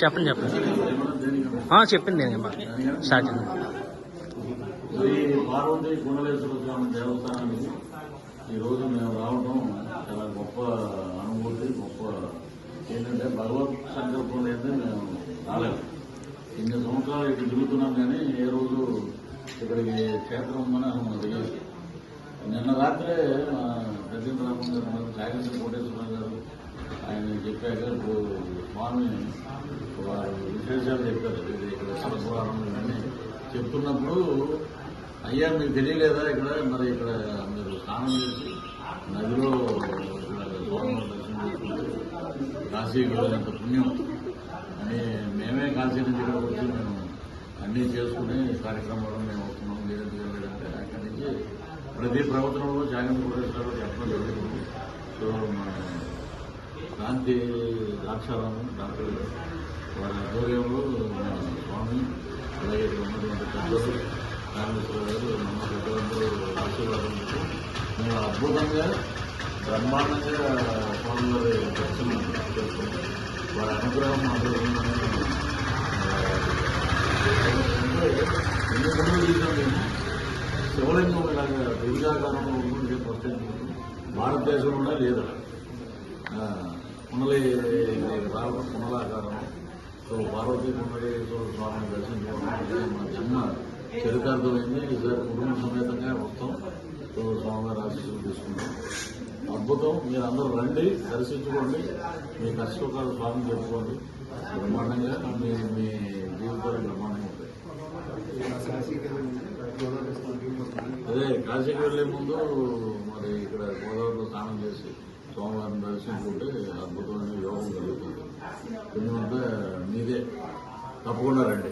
చెప్పండి చెప్పండి. చెప్పింది నేను సాధ్యం శ్రీ పార్వతి కుండలేశ్వర స్వామి దేవస్థానానికి ఈరోజు మేము రావడం చాలా గొప్ప అనుభూతి గొప్ప ఏంటంటే భగవత్ సంకల్పం అనేది మేము రాలేదు. ఇన్ని సంవత్సరాలు ఇక్కడ తిరుగుతున్నాం కానీ ఏ రోజు ఇక్కడికి క్షేత్రం ఉందని అసలు నిన్న రాత్రే మా గజేంద్ర రామన్ గారు మన కోటేశ్వర చెప్పాక ఇప్పుడు స్వామి వారు విశేషాలు చెప్పారు. ఇది ఇక్కడ సరస్వరం ఇవన్నీ చెప్తున్నప్పుడు అయ్యా మీకు తెలియలేదా ఇక్కడ? మరి ఇక్కడ మీరు స్నానం చేసి నదిలో ఇక్కడ స్వామి కాశీకి వెళ్ళినంత పుణ్యం. అని మేమే కాశీ నుంచి ఇక్కడ వచ్చి మేము అన్నీ చేసుకుని కార్యక్రమాలు మేము అవుతున్నాం. లేదంటే వెళ్ళాడంటే అక్కడి నుంచి ప్రతి ప్రవచనంలో జాగ్రత్త కోటేశ్వరరావు చెప్పడం జరుగుతుంది. సో మన కాంతి ద్రాక్షారామం డాక్టర్ వారి ఆధ్వర్యంలో స్వామి అలాగే ఉన్నటువంటి పెద్దలు రామేశ్వర గారు మన పెద్దలందరూ ఆశీర్వాదం మేము అద్భుతంగా బ్రహ్మాండంగా స్వామి వారి దర్శనం చేసుకుంటాం. వారి అనుగ్రహం మాకు ఎన్ని పనులు చేసాం మేము శివలింగం ఇలాగా దుర్గాకారంలో ఉంటుంది ఫస్ట్ భారతదేశంలోనే లేదు ఆ, రావడం కుండలాకారం సో పార్వతీ కుండలేశ్వర స్వామిని దర్శించుకోవడం మా జన్మ చరితార్థమైంది ఈసారి కుటుంబ సమేతంగా మొత్తం సో స్వామివారి ఆశీస్సులు తీసుకున్నాం. అద్భుతం. మీరు అందరూ రండి దర్శించుకోండి. మీ కష్టసుఖాలు స్వామిని చెప్పుకోండి. బ్రహ్మాండంగా మీ మీ జీవితాలు బ్రహ్మాండంగా ఉంటాయి. అదే కాశీకి వెళ్ళే ముందు మరి ఇక్కడ గోదావరిలో స్నానం చేసి సోమవారం దర్శించుకుంటే అద్భుతమైన యోగం కలుగుతుంది పుణ్యమంతా మీదే తప్పకుండా రండి